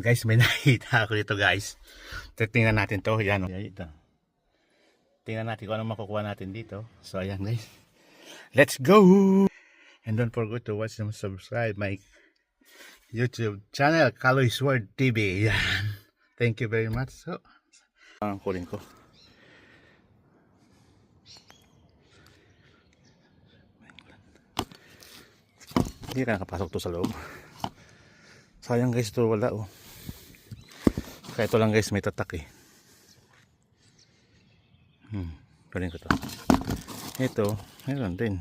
Guys, may nakita ako dito guys. Tingnan natin to. Yan. oh. Ito. Tingnan natin kung ano makukuha natin dito. So ayan guys. Let's go! And don't forget to watch and subscribe my YouTube channel, Kaloy's Word TV. Yan. Thank you very much. So, ang kunin ko. Hindi na nakapasok to sa loob. Sayang guys, ito wala oh. Kaya ito lang guys, may tatak eh. Hmm, kunin ko to. Ito, meron din.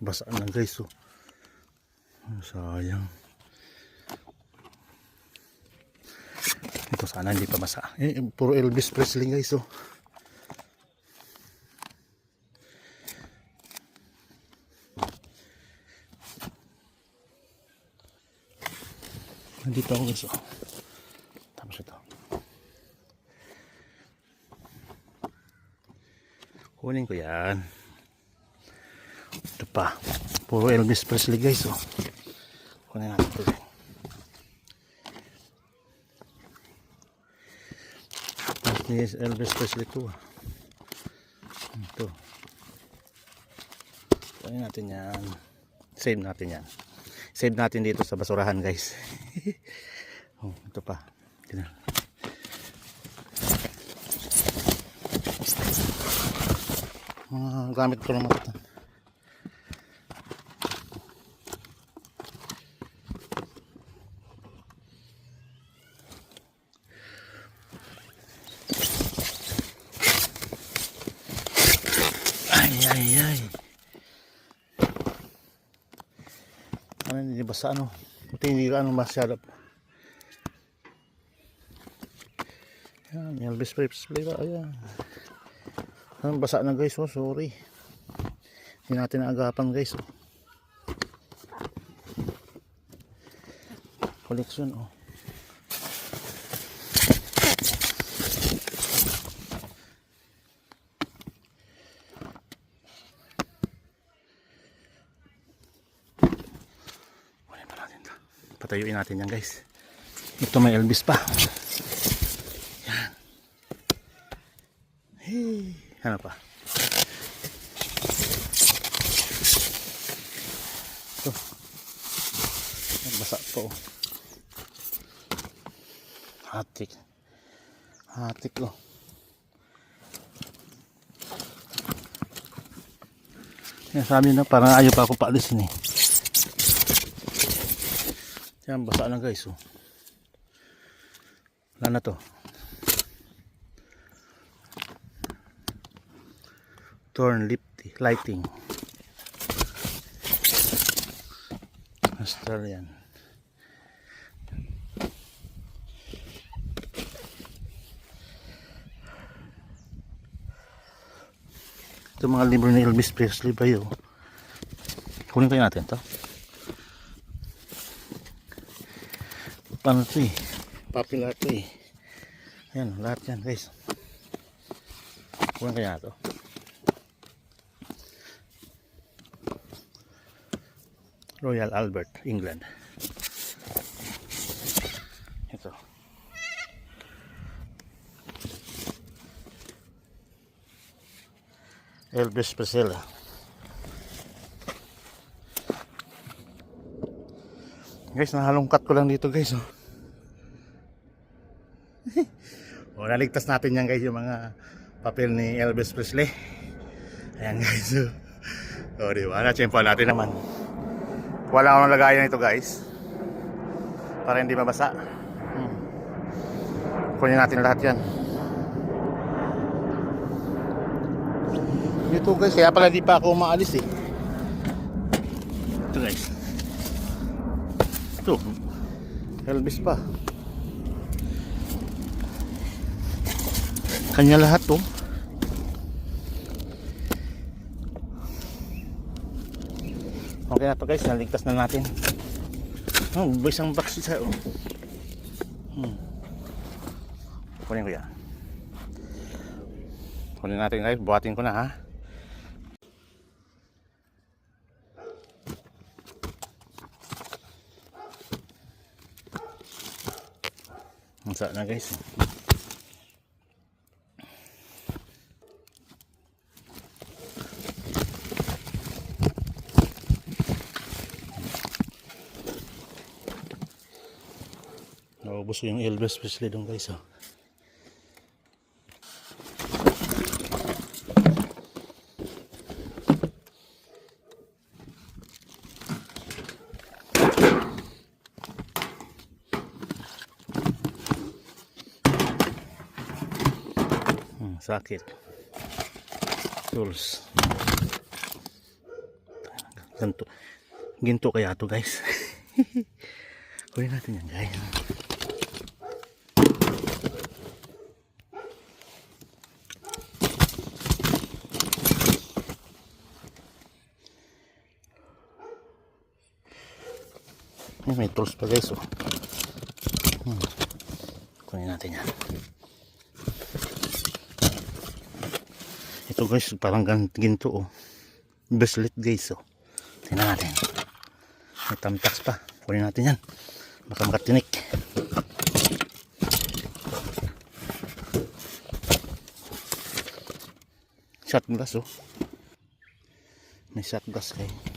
Basa na guys oh. Sayang. Ito sana hindi pa masa. Eh, puro Elvis Presley guys oh. Nandito ako guys oh. Tapos ito. Kunin ko yan. Ito pa. Puro Elvis Presley guys oh. Kunin natin ito. Ni Elvis Presley to. Ito. Kunin natin yan. Save natin yan. Save natin dito sa basurahan guys. oh, ito pa. Tingnan. Mga gamit ko naman ito. Ay, ay, ay. Basa ano? Buti hindi ano masyado. Yan, Elvis Presley ba? Ayan. Ano, basa na guys, oh, sorry. Hindi natin naagapan guys, oh. Collection, oh. Patayuin natin yan guys. Ito may Elvis pa. Yan. Hey. Ano pa? Ito. Basa to. Hatik. Hatik oh. Yan sabi na parang ayaw pa ako paalisin eh. Yan, basa na guys. Oh. Wala na to. Torn lip lighting. Australian. Ito mga libro ni Elvis Presley ba yun? Kunin kayo natin to. Paano to eh? Popular to eh. Ayan, lahat yan guys. Kunin kaya to. Royal Albert, England. Ito. Elvis Presley. Guys, nahalongkat ko lang dito guys. Oh. o, naligtas natin yan guys yung mga papel ni Elvis Presley. Ayan guys. O, oh, di ba? Na-chempo natin naman. Wala akong lagayan ito guys. Para hindi mabasa. Hmm. Kunin natin lahat yan. Ito guys, kaya pala di pa ako umaalis eh. Ito guys. Ito. Elvis pa. Kanya lahat to. Okay na to guys, naligtas na natin. Oh, isang box isa. Oh. Hmm. Kunin ko yan. Kunin natin guys, buhatin ko na ha. Ang sa na guys. Naubos ko yung Elvis Presley doon guys. Oh. Sakit. Tools. Ganto. Ginto kaya to guys. Kunin natin yan guys. Ay, may tools pa guys oh. Hmm. Kunin natin yan. Ito guys, parang gan- ginto oh. Bracelet guys oh. Tingnan natin. May tamtax pa. Kunin natin yan. Baka makatinik. Shot glass oh. May shot glass kayo.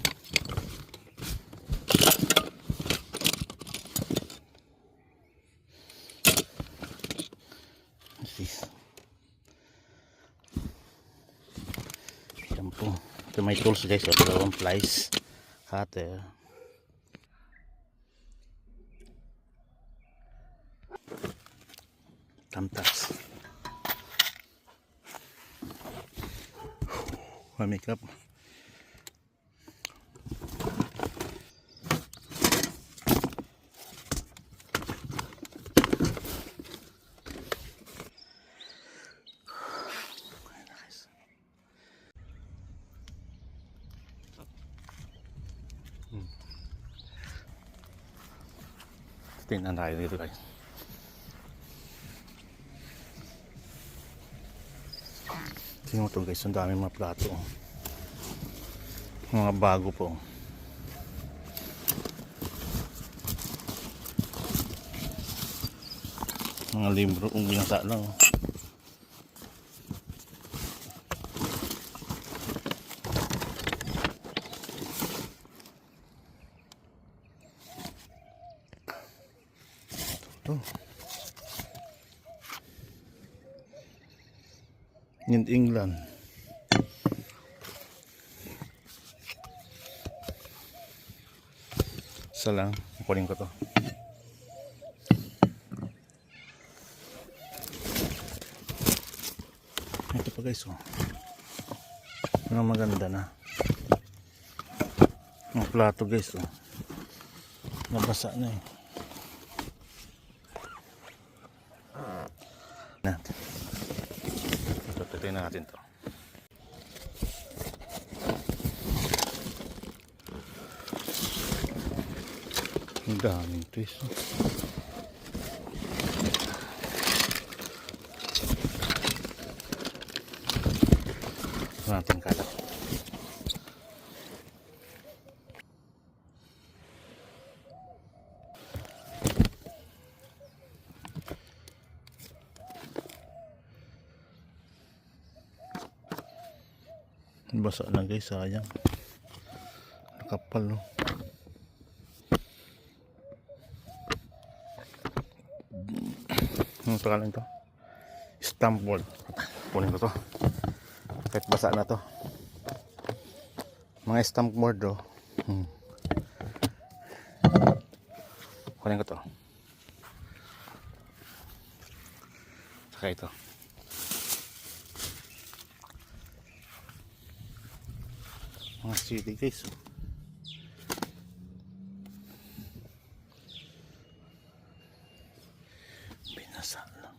ito may tools guys. O dalawang plies cutter eh. tamtas wamig up 15 na tayo dito guys tingnan mo to guys ang daming mga plato mga bago po mga libro umbilang sa lang In England. Isa lang. Kunin ko to. Ito pa guys oh. Mga maganda na. Mga plato guys oh. Nabasa na eh. natin. Tutuin na natin to. Ang daming twist. natin kalat. Basa na guys, sayang. Nakapal no. Ano pangalan to? Stamp board. Kunin ko to. Kahit basa na to. Mga stamp board do. Hmm. Kunin ko to. Saka ito. Mga CD guys. Binasa lang.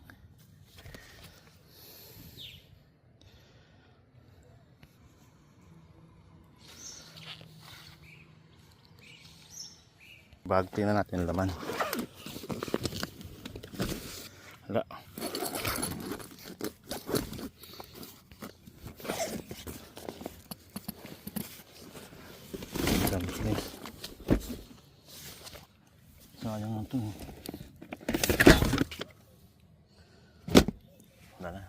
Bag, tingnan natin laman. Wala. Dami guys. Sayang na ito. eh. Wala na.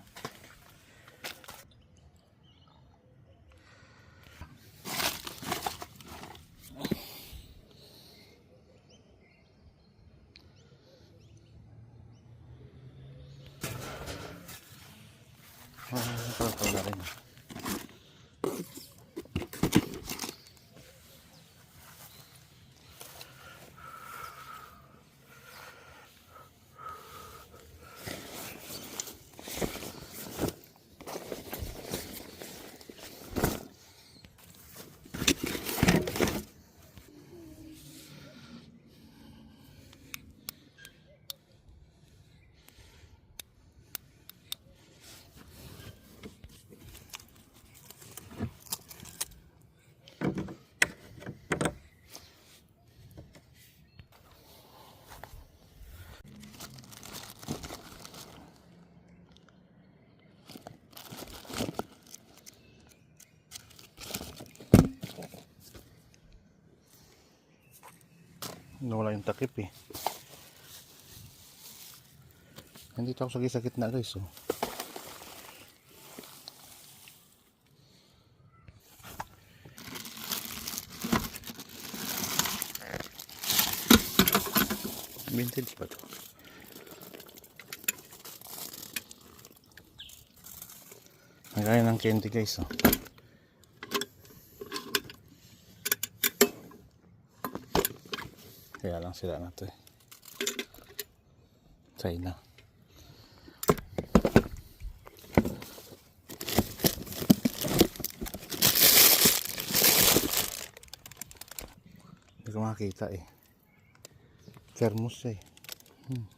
Ah, ito na rin. Nawala yung takip eh. Nandito ako sa sakit na guys. Oh. Vintage pa to. Nagaya ng candy guys. Oh. Kaya lang sila na to eh. China. Hindi ko makakita eh. Thermos eh. Hmm.